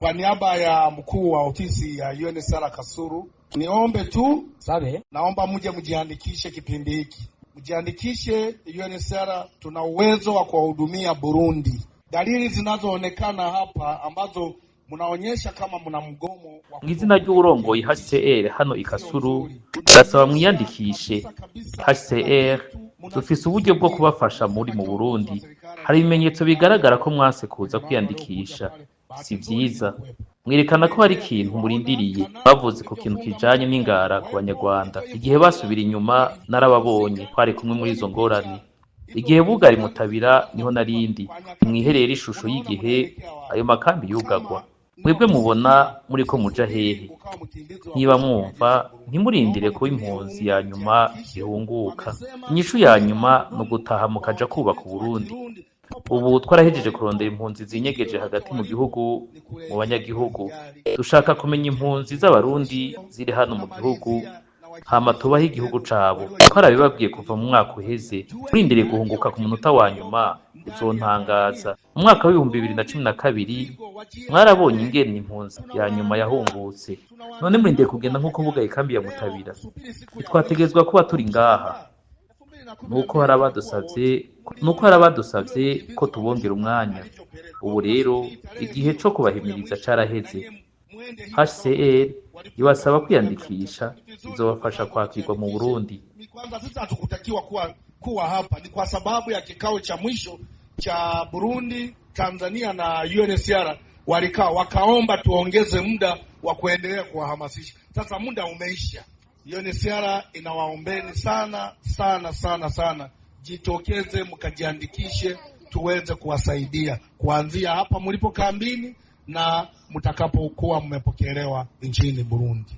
Kwa niaba ya mkuu wa ofisi ya UNHCR Kasuru, niombe tu sabe, naomba mje mjiandikishe kipindi hiki, mjiandikishe UNHCR. Tuna uwezo wa kuwahudumia Burundi. Dalili zinazoonekana hapa ambazo mnaonyesha kama mna mgomo wa mw'izina ry'uwurongoye HCR hano ikasuru ndasaba mwiyandikishe HCR dufise uburyo bwo kubafasha muri mu Burundi. Hari ibimenyetso bigaragara ko mwanse kuza kwiyandikisha si vyiza mwerekana ko hari ikintu murindiriye. Bavuze ku kintu kijanye n'ingara ku banyarwanda. Igihe basubira inyuma narababonye twari kumwe muri izo ngorane. Igihe bugari mutabira ni ho narindi mwiherera ishusho y'igihe ayo makambi yugagwa. Mwebwe mubona muriko muja hehe. Niba mwumva ntimurindire kuba impunzi ya nyuma ihunguka. Inyishu ya nyuma ni ugutaha mukaja kubaka uburundi ubu twarahejeje kurondera impunzi zinyegeje hagati mu gihugu mu banyagihugu. Dushaka kumenya impunzi z'abarundi ziri hano mu gihugu hama tubaho igihugu cabo. Twarabibabwiye kuva mu mwaka uheze. Urindiriye guhunguka ku munota wa nyuma. Uzontangaza. Mu mwaka w'ibihumbi bibiri na cumi na kabiri mwarabonye ingene impunzi ya nyuma yahungutse. None murindiriye kugenda nk'uko bugaye ikambi ya mutabira. Ntitwategerezwa kuba turi ngaha. Nuko hari abadusavye ko tubongera umwanya ubu rero igihe co kubahimiriza caraheze HCR ibasaba kwiyandikisha izobafasha kwakirwa mu Burundi. Kwanza sisi hatukutakiwa kuwa, kuwa hapa ni kwa sababu ya kikao cha mwisho cha Burundi, Tanzania na UNHCR walikaa wakaomba tuongeze muda wa kuendelea kuwahamasisha. Sasa muda umeisha. UNHCR inawaombeni sana sana sana sana, jitokeze mkajiandikishe tuweze kuwasaidia kuanzia hapa mlipo kambini na mtakapokuwa mmepokelewa nchini Burundi.